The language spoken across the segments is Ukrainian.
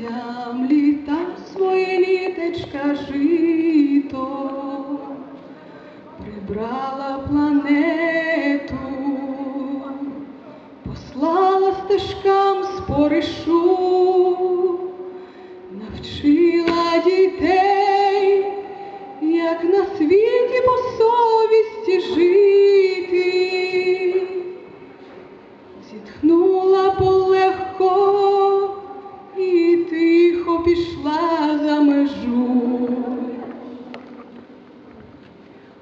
дітям літа своє літечка жито, прибрала планету, послала стежкам споришу, навчила дітей,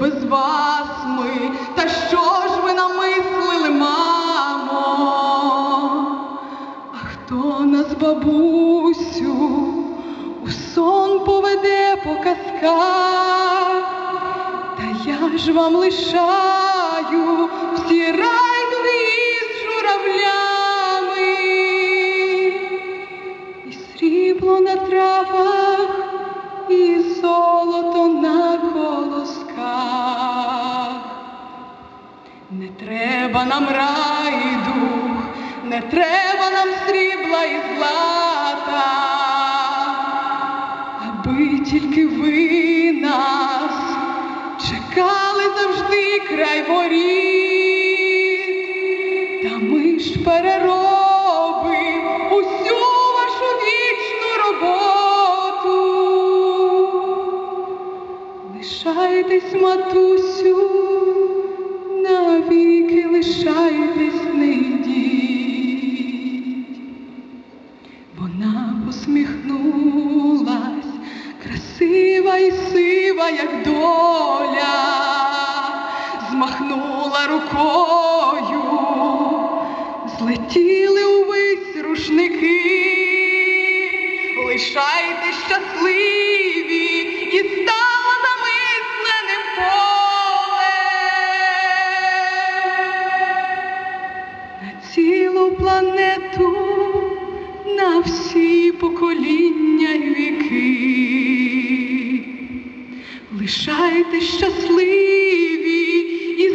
Без вас ми, та що ж ви намислили, мамо? А хто нас, бабусю, у сон поведе по казках? Та я ж вам лишаю всі райдуги з журавлями, і срібло на травах, і золото на колосках. Не треба нам райдух, не треба нам срібла і злата, аби тільки ви нас чекали завжди край воріт, та ми ж переробим Лишайтесь, матусю, навіки лишайтесь, не йдіть. Вона посміхнулась, красива і сива, як доля, змахнула рукою, злетіли увесь рушники, лишайте всі покоління й віки. Лишайте щасливі і